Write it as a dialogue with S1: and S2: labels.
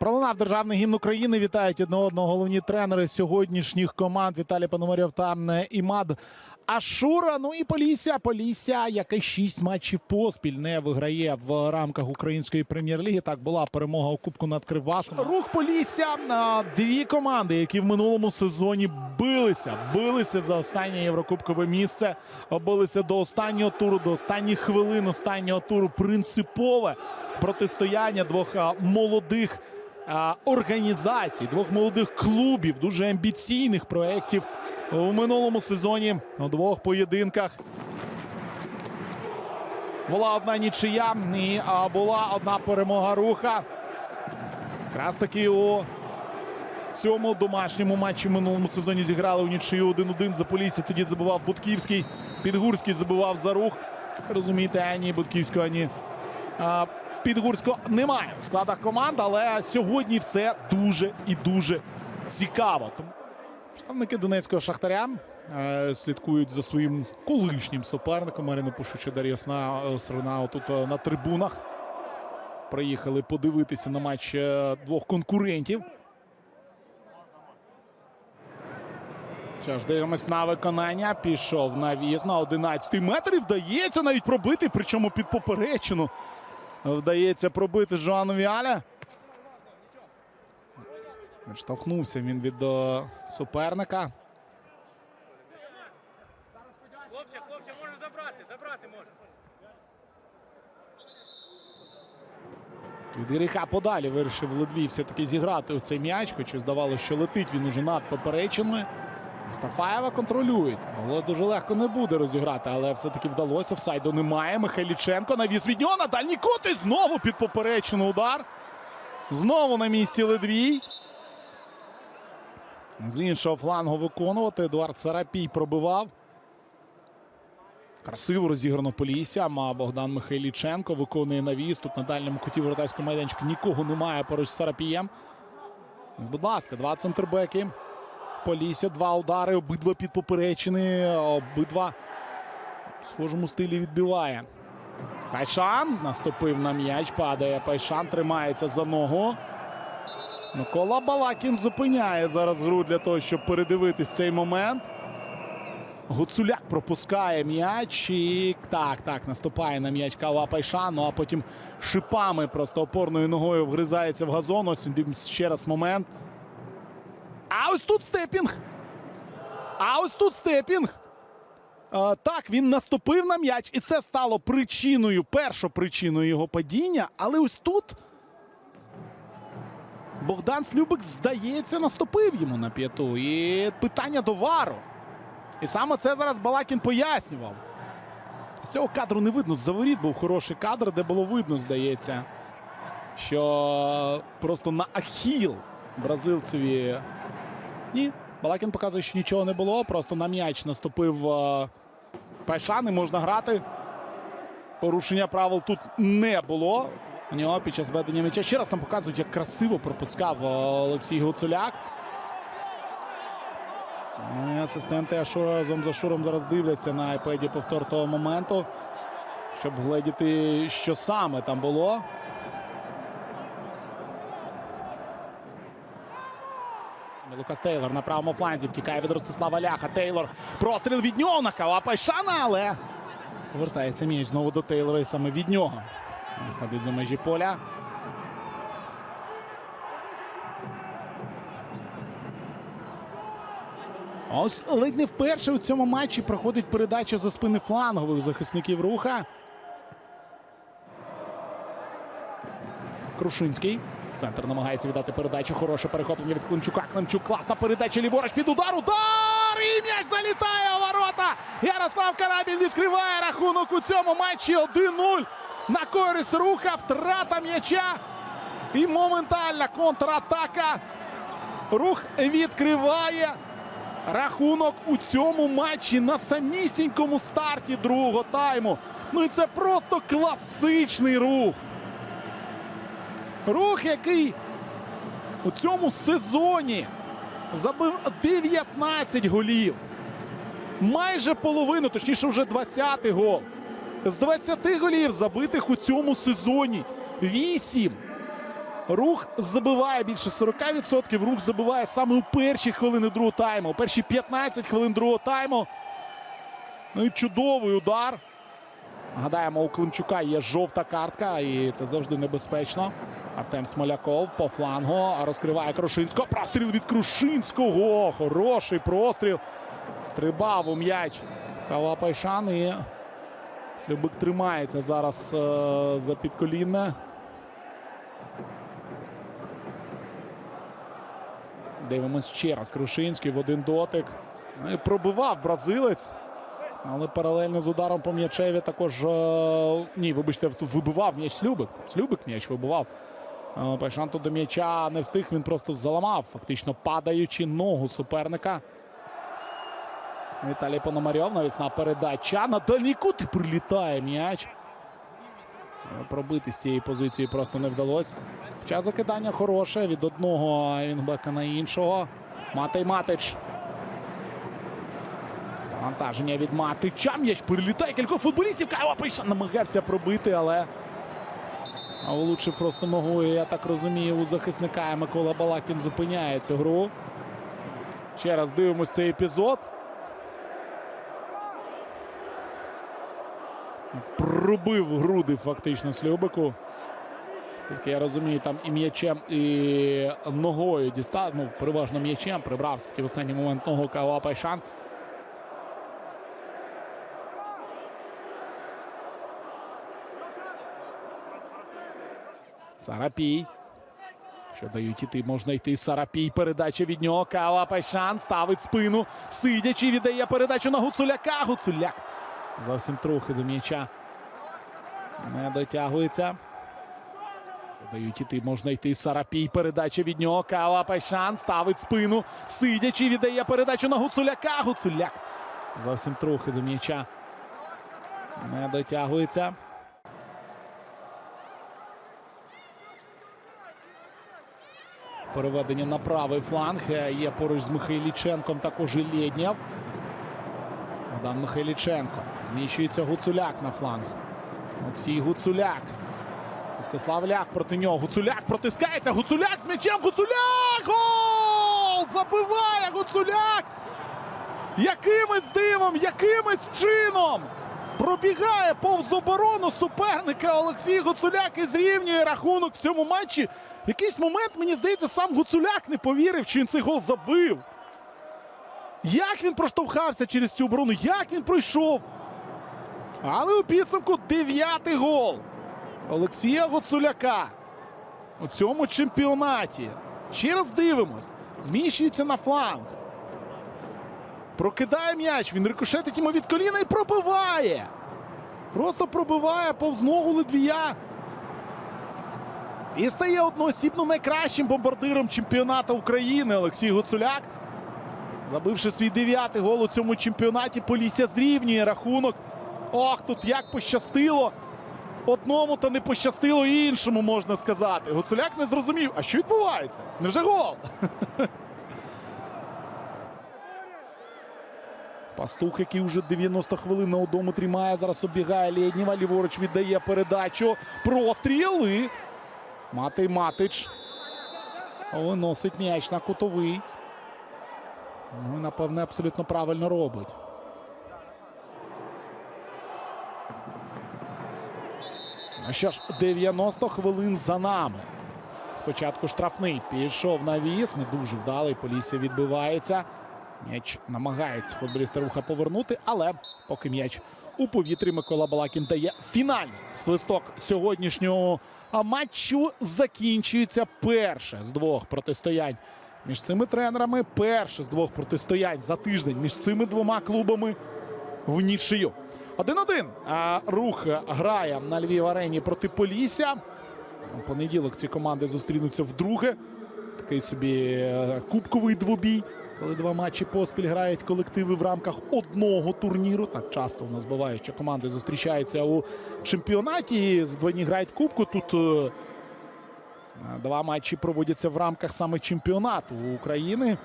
S1: Пролунав державний гімн України. Вітають одне одного головні тренери сьогоднішніх команд Віталій Пономарьов та Імад Ашура. Ну і Полісся. Полісся, яке шість матчів поспіль не виграє в рамках української прем'єр-ліги. Так була перемога у Кубку над Кривбасом. Рух Полісся. Дві команди, які в минулому сезоні билися, билися за останнє єврокубкове місце. Билися до останнього туру, до останніх хвилин останнього туру. Принципове протистояння двох молодих організацій, двох молодих клубів, дуже амбіційних проєктів у минулому сезоні у двох поєдинках. Була одна нічия і була одна перемога руха. Якраз таки у цьому домашньому матчі в минулому сезоні зіграли у нічию 1-1 за Полісся. Тоді забивав Будківський. Підгурський забивав за рух. Розумієте, ані Будківського, ані Підгурського немає в складах команд, але сьогодні все дуже і дуже цікаво. Представники Донецького шахтаря е, слідкують за своїм колишнім суперником. Маріну Пушуча Дар'я Сна- тут е, на трибунах. Приїхали подивитися на матч е, двох конкурентів. Що дивимось на виконання. Пішов навіз на 11 метр і вдається навіть пробити, причому під поперечину. Вдається пробити Жоану Віаля. Відштовхнувся він від е, суперника.
S2: Хлопче, хлопче, може забрати, забрати може.
S1: Від гріха подалі вирішив Ледвій все-таки зіграти у цей м'яч, хоча здавалося, що летить він уже над поперечиною. Мустафаєва контролюють. Але дуже легко не буде розіграти, але все-таки вдалося. Офсайду немає. Михайліченко навіз від нього на дальній кут і знову під поперечину удар. Знову на місці Ледвій. З іншого флангу виконувати. Едуард Сарапій пробивав. Красиво розіграно Полісся. А Богдан Михайліченко виконує навіс. Тут на дальньому куті воротарського майданчика нікого немає поруч з Сарапієм. Будь ласка, два центрбеки. Полісся, два удари, обидва під поперечини, обидва в схожому стилі відбиває. Пайшан наступив на м'яч, падає. Пайшан тримається за ногу. Микола Балакін зупиняє зараз гру для того, щоб передивитись цей момент. Гуцуляк пропускає м'яч і так, так, наступає на м'яч Кава Пайшан, ну а потім шипами просто опорною ногою вгризається в газон. Ось ще раз момент. А ось тут степінг. А ось тут степінг. Е, так, він наступив на м'яч, і це стало причиною, першопричиною його падіння. Але ось тут Богдан Слюбик, здається, наступив йому на п'яту. І питання до вару. І саме це зараз Балакін пояснював. З цього кадру не видно. З-за воріт був хороший кадр, де було видно, здається, що просто на ахіл бразильцеві. Ні, Балакін показує, що нічого не було. Просто на м'яч наступив е, Пайшан і можна грати. Порушення правил тут не було. У нього під час ведення м'яча. Ще раз нам показують, як красиво пропускав е, Олексій Гуцуляк. Ну, Асистенти Ашура разом з Ашуром зараз дивляться на айпеді повтор того моменту, щоб гледіти, що саме там було. Лукас Тейлор на правому фланзі втікає від Ростислава Ляха. Тейлор простріл від нього на Кава Пайшана, але повертається м'яч знову до Тейлора і саме від нього. Виходить за межі поля. Ось ледь не вперше у цьому матчі проходить передача за спини флангових захисників руха. Крушинський. Центр намагається віддати передачу. Хороше перехоплення від Климчука. Климчук класна передача. Ліворуч під удар. Удар! І м'яч залітає у ворота. Ярослав Карабін відкриває рахунок у цьому матчі 1-0 на користь руха. Втрата м'яча. І моментальна контратака. Рух відкриває рахунок у цьому матчі на самісінькому старті другого тайму. Ну і це просто класичний рух. Рух, який у цьому сезоні забив 19 голів. Майже половину, точніше, вже 20-й гол. З 20 голів забитих у цьому сезоні 8 Рух забиває більше 40%. Рух забиває саме у перші хвилини другого тайму. У перші 15 хвилин другого тайму. Ну і чудовий удар. Нагадаємо, у Климчука є жовта картка, і це завжди небезпечно. Артем Смоляков по флангу розкриває Крушинського. Простріл від Крушинського. Хороший простріл. Стрибав у м'яч Калапайшан. І Слюбик тримається зараз е, за підколінне. Дивимось ще раз. Крушинський в один дотик. Ну і пробивав бразилець. Але паралельно з ударом по м'ячеві також. е, ні, вибачте, тут вибивав м'яч Слюбик. Слюбик м'яч вибивав. Е, Пайшан тут до м'яча не встиг, він просто заламав, фактично падаючи ногу суперника. Віталій Пономарьов, навісна передача. На дальній кут і прилітає м'яч. Пробити з цієї позиції просто не вдалося. Хоча закидання хороше від одного вінгбека на іншого. Матей Матич. Завантаження від Матича. М'яч перелітає. Кілька футболістів. Кайва Пайшан намагався пробити, але а влучив просто ногою. Я так розумію, у захисника Микола Балакін зупиняє цю гру. Ще раз дивимось цей епізод. Пробив груди фактично Слюбику. Скільки я розумію, там і м'ячем, і ногою дістав. Ну, переважно м'ячем прибрав таки в останній момент ногу Кава Пайшан. Сарапій. Що дають іти, можна йти. Сарапій. Передача від нього. Кава Пайшан ставить спину. Сидячи, віддає передачу на Гуцуляка. Гуцуляк зовсім трохи до м'яча. Не дотягується. Дають іти, можна йти. Сарапій. Передача від нього. Кава Пайшан ставить спину. Сидячи, віддає передачу на Гуцуляка. Гуцуляк зовсім трохи до м'яча. Не дотягується. Переведення на правий фланг. Е, Є поруч з Михайліченком також і Лєднєв. Богдан Михайліченко. Зміщується Гуцуляк на фланг. Олексій Гуцуляк. Ростислав Ляк проти нього. Гуцуляк протискається. Гуцуляк з м'ячем. Гуцуляк! Гол! Забиває Гуцуляк! Якимось дивом, якимось чином пробігає повз оборону суперника Олексій Гуцуляк і зрівнює рахунок в цьому матчі. В якийсь момент, мені здається, сам Гуцуляк не повірив, чи він цей гол забив. Як він проштовхався через цю оборону, як він пройшов. Але у підсумку дев'ятий гол Олексія Гуцуляка у цьому чемпіонаті. Ще раз дивимось. Зміщується на фланг. Прокидає м'яч. Він рикошетить йому від коліна і пробиває. Просто пробиває повз ногу Ледвія. І стає одноосібно найкращим бомбардиром чемпіонату України Олексій Гуцуляк. Забивши свій дев'ятий гол у цьому чемпіонаті, Полісся зрівнює рахунок. Ох, тут як пощастило. Одному та не пощастило іншому, можна сказати. Гуцуляк не зрозумів, а що відбувається? Невже гол? Пастух, який вже 90 хвилин на одному тримає. Зараз оббігає Лєднєва. Ліворуч віддає передачу. Простріл і Матей Матич. Виносить м'яч на кутовий. Ну, напевне, абсолютно правильно робить. Ну що ж, 90 хвилин за нами. Спочатку штрафний пішов на віз. Не дуже вдалий. Полісся відбивається. М'яч намагається футболісти руха повернути, але поки м'яч у повітрі Микола Балакін дає фінальний свисток сьогоднішнього матчу. Закінчується перше з двох протистоянь між цими тренерами. Перше з двох протистоянь за тиждень між цими двома клубами в нічию. 1-1. А рух грає на Львів арені проти Полісся. У понеділок ці команди зустрінуться вдруге. Такий собі е, кубковий двобій, коли два матчі поспіль грають колективи в рамках одного турніру. Так часто у нас буває, що команди зустрічаються у чемпіонаті. Здвоєні грають в кубку. Тут е, два матчі проводяться в рамках саме чемпіонату України.